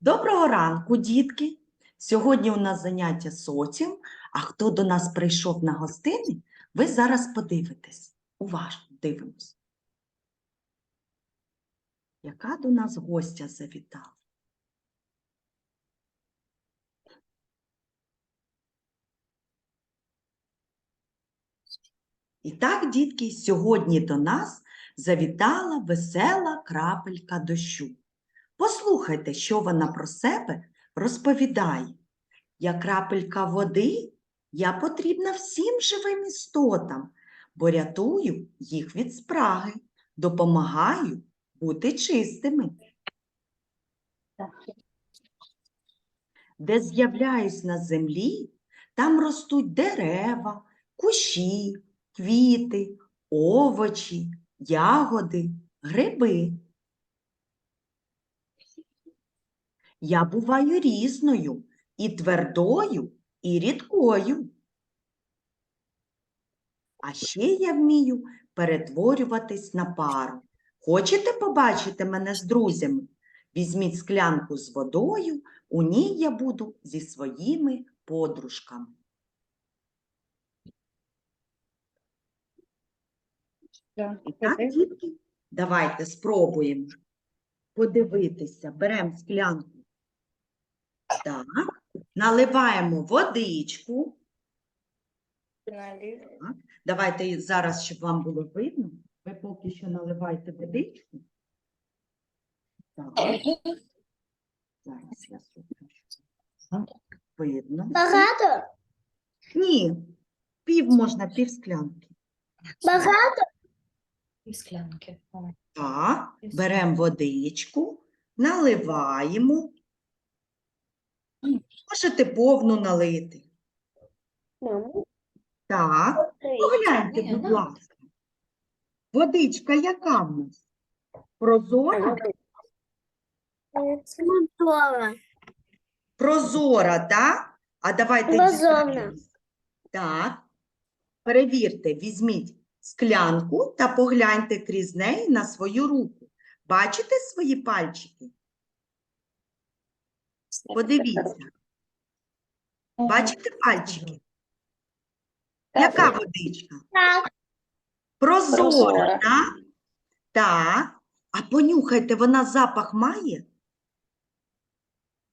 Доброго ранку, дітки! Сьогодні у нас заняття соціум, а хто до нас прийшов на гостини, ви зараз подивитесь. Уважно дивимось. Яка до нас гостя завітала? І так, дітки, сьогодні до нас завітала весела крапелька дощу. Послухайте, що вона про себе розповідає. Я крапелька води, я потрібна всім живим істотам, бо рятую їх від спраги, допомагаю бути чистими. Де з'являюсь на землі, там ростуть дерева, кущі, квіти, овочі, ягоди, гриби. Я буваю різною, і твердою, і рідкою. А ще я вмію перетворюватись на пару. Хочете побачити мене з друзями? Візьміть склянку з водою, у ній я буду зі своїми подружками. І так, дітки, давайте спробуємо подивитися. Беремо склянку. Так, наливаємо водичку. Давайте зараз, щоб вам було видно, ви поки що наливайте водичку. Так, зараз я сюди. Видно. Багато? Ні, пів можна, пів склянки. Багато? І склянки. Так, беремо водичку, наливаємо. Можете повну налити. Так, погляньте, будь ну. ласка. Водичка яка в нас? Прозора? Монтова. Прозора, так? А давайте Прозора. Так. Перевірте, візьміть склянку та погляньте крізь неї на свою руку. Бачите свої пальчики? Подивіться. Бачите пальчики? Яка водичка? Так. Прозора, так? Так. А понюхайте, вона запах має?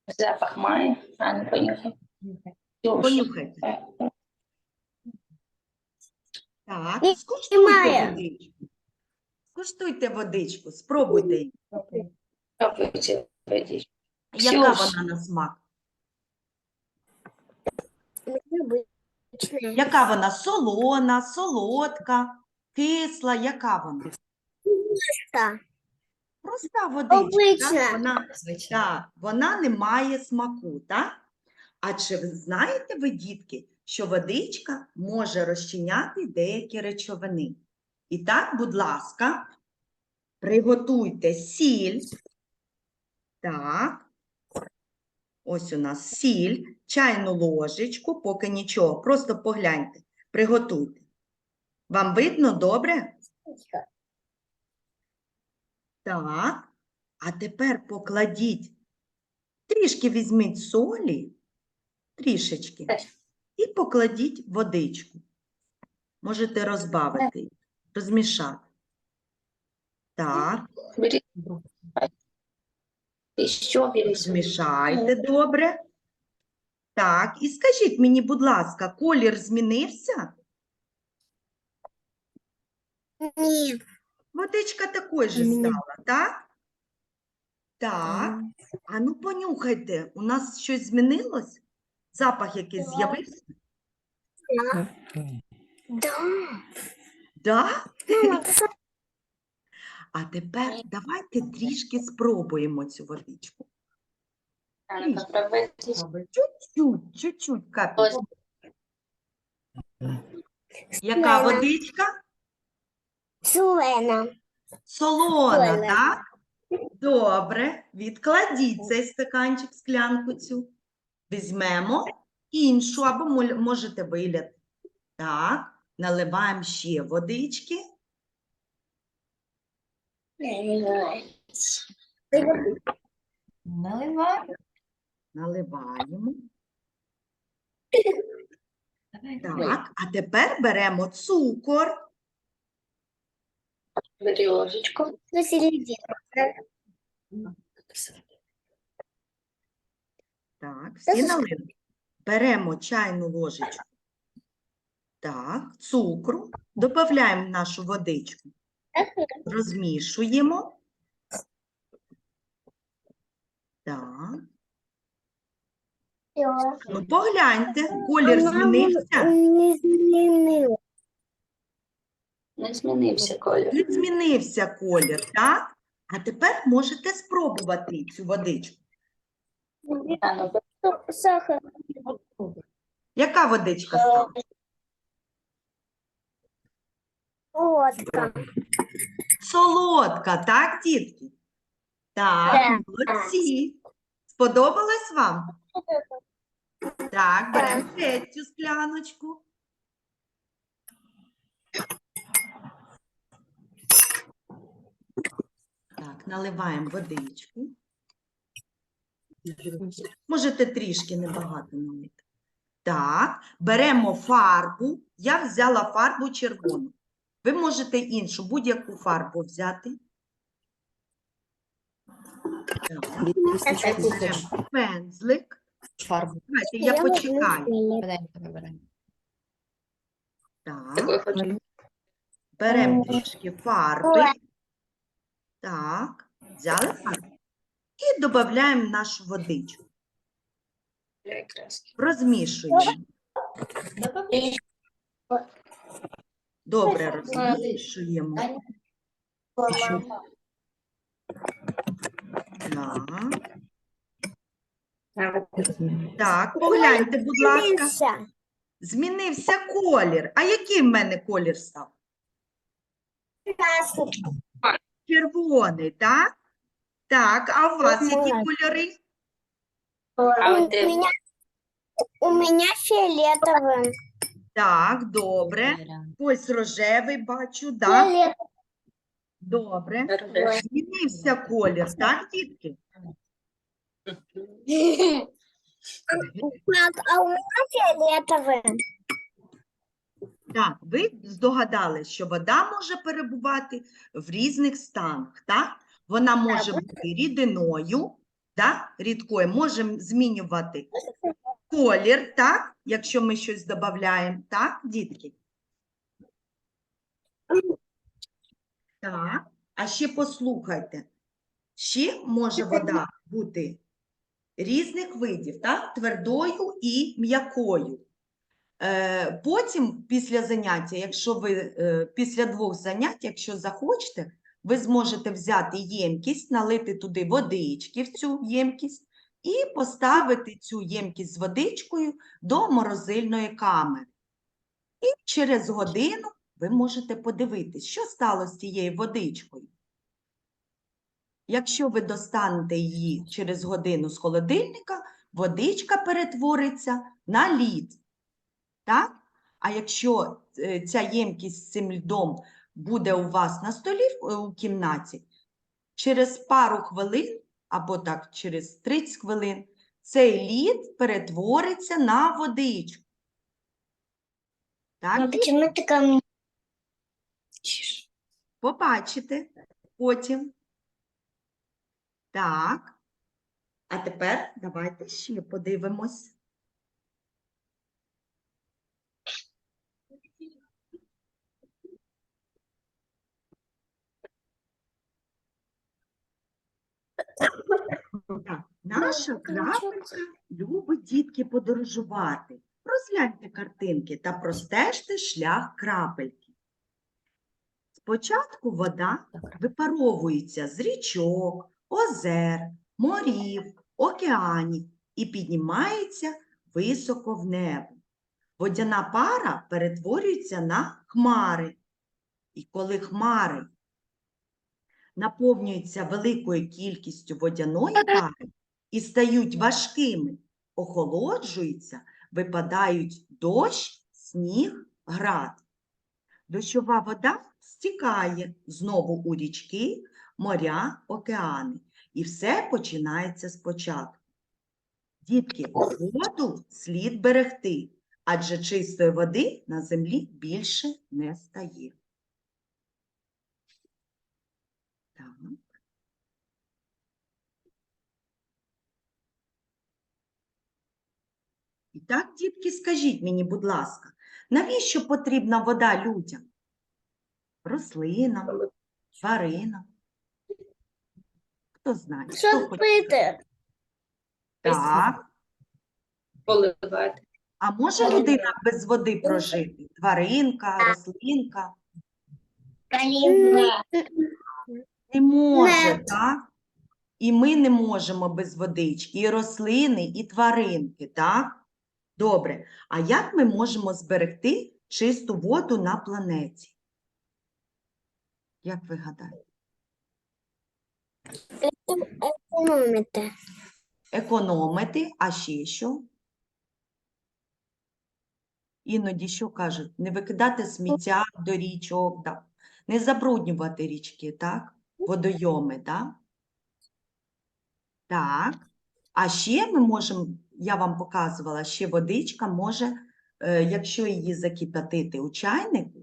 Запах має, а не понюхай. Понюхайте. Е, Так, скуштуйте водичку. Скуштуйте водичку, спробуйте. її. Пробуйте водичку. Яка Ксюш. вона на смак? Необычная. Яка вона? Солона, солодка, кисла, яка вона? Так. Проста водичка. Обична. Так? Вона, Звичайно. так, вона не має смаку, так? А чи ви знаєте ви, дітки, що водичка може розчиняти деякі речовини? І так, будь ласка, приготуйте сіль. Так. Ось у нас сіль, чайну ложечку, поки нічого, просто погляньте, приготуйте. Вам видно добре? Так. А тепер покладіть, трішки візьміть солі, трішечки, і покладіть водичку. Можете розбавити, розмішати. Так. І що бери? змішайте добре. Так, і скажіть мені, будь ласка, колір змінився? Нет. Водичка такою же стала, так? Так. А ну понюхайте, у нас щось змінилось? Запах якийсь з'явився? Да. Да? А тепер давайте трішки спробуємо цю водичку. Чуть-чуть, чуть-чуть капельку. Яка водичка? Солена. Солона, так? Добре, відкладіть цей стаканчик, склянку цю. Візьмемо іншу, або можете виляти. Так, наливаємо ще водички. Наливай. Наливаємо. Так, а тепер беремо цукор. Бери ложечку. На середину. Так, всі налили. Беремо чайну ложечку. Так, цукру. Додаємо нашу водичку. Розмішуємо. Так. Ну, погляньте, колір змінився. Не змінив. Не змінився колір. Не змінився колір, так? А тепер можете спробувати цю водичку. Ну, Сахар. Яка водичка стала? Водка. Солодка, так, дітки? Так, молодці. Сподобалось вам? Так, беремо третю скляночку. Так, наливаємо водичку. Можете трішки небагато налити. Так, беремо фарбу. Я взяла фарбу червону. Ви можете іншу, будь-яку фарбу взяти. Беремо пензлик. Фарбу. Давайте я почекаю. Так, беремо трішки фарби. Так, взяли фарбу. І додаємо нашу водичку. Розмішуємо. Добре розмішуємо. Так. Так, погляньте, будь ласка. Змінився. Колір. А який в мене колір став? Червоний, так? Так, а у вас які кольори? У от де меня, у меня фиолетовый. Так, добре. Ось рожевий бачу, так? Фиолетовый. Добре. рожевий? Змінився колір, так, дітки? Пап, а у меня фиолетовый. Так, ви здогадались, що вода може перебувати в різних станах, так? Вона може бути рідиною, так? рідкою, може змінювати колір, так? Якщо ми щось додаємо, так, дітки? Так, а ще послухайте. Ще може вода бути різних видів, так? Твердою і м'якою. Е, Потім, після заняття, якщо ви е, після двох занять, якщо захочете, ви зможете взяти ємкість, налити туди водички в цю ємкість і поставити цю ємкість з водичкою до морозильної камери. І через годину ви можете подивитись, що стало з цією водичкою. Якщо ви достанете її через годину з холодильника, водичка перетвориться на лід. Так? А якщо е, ця ємкість з цим льдом буде у вас на столі у кімнаті, через пару хвилин, або так, через 30 хвилин, цей лід перетвориться на водичку. Так? почему чому мне? Побачите потім. Так. А тепер давайте ще подивимось. Так, наша крапелька любить дітки подорожувати. Розгляньте картинки та простежте шлях крапельки. Спочатку вода випаровується з річок, озер, морів, океанів і піднімається високо в небо. Водяна пара перетворюється на хмари. І коли хмари наповнюються великою кількістю водяної пари і стають важкими, охолоджуються, випадають дощ, сніг, град. Дощова вода стікає знову у річки, моря, океани. І все починається спочатку. Дітки, воду слід берегти, адже чистої води на землі більше не стає. Так. І так, дітки, скажіть мені, будь ласка, навіщо потрібна вода людям? Рослинам, тваринам? Хто знає? Хто Щоб хоче? пити. Так. Поливати. А може людина без води прожити? Тваринка, рослинка? Не може, так? І ми не можемо без водички, і рослини, і тваринки, так? Добре. А як ми можемо зберегти чисту воду на планеті? Як ви гадаєте? Економити. Економити, а ще що? Іноді що кажуть? Не викидати сміття до річок, да. не забруднювати річки, так? Водойоми, так? Так. А ще ми можемо, я вам показувала, ще водичка може, е, якщо її закипятити у чайнику,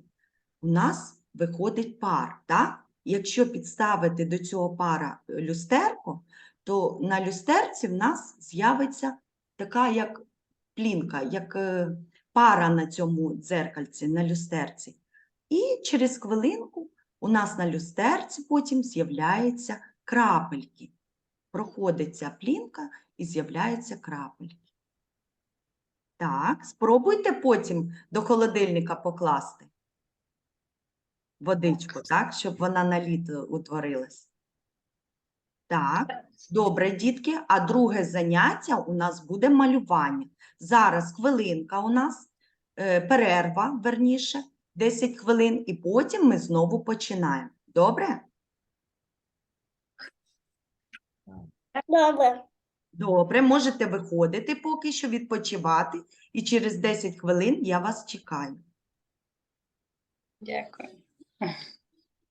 у нас виходить пар, так? Якщо підставити до цього пара е, люстерко, то на люстерці в нас з'явиться така як плінка, як е, пара на цьому дзеркальці, на люстерці. І через хвилинку у нас на люстерці потім з'являються крапельки. Проходить ця плінка і з'являються крапельки. Так, спробуйте потім до холодильника покласти водичку, так, щоб вона на лід е, утворилась. Так, добре, дітки. А друге заняття у нас буде малювання. Зараз хвилинка у нас, е, перерва, верніше, 10 хвилин, і потім ми знову починаємо. Добре? Добре. Добре, можете виходити поки що відпочивати, і через 10 хвилин я вас чекаю. Дякую.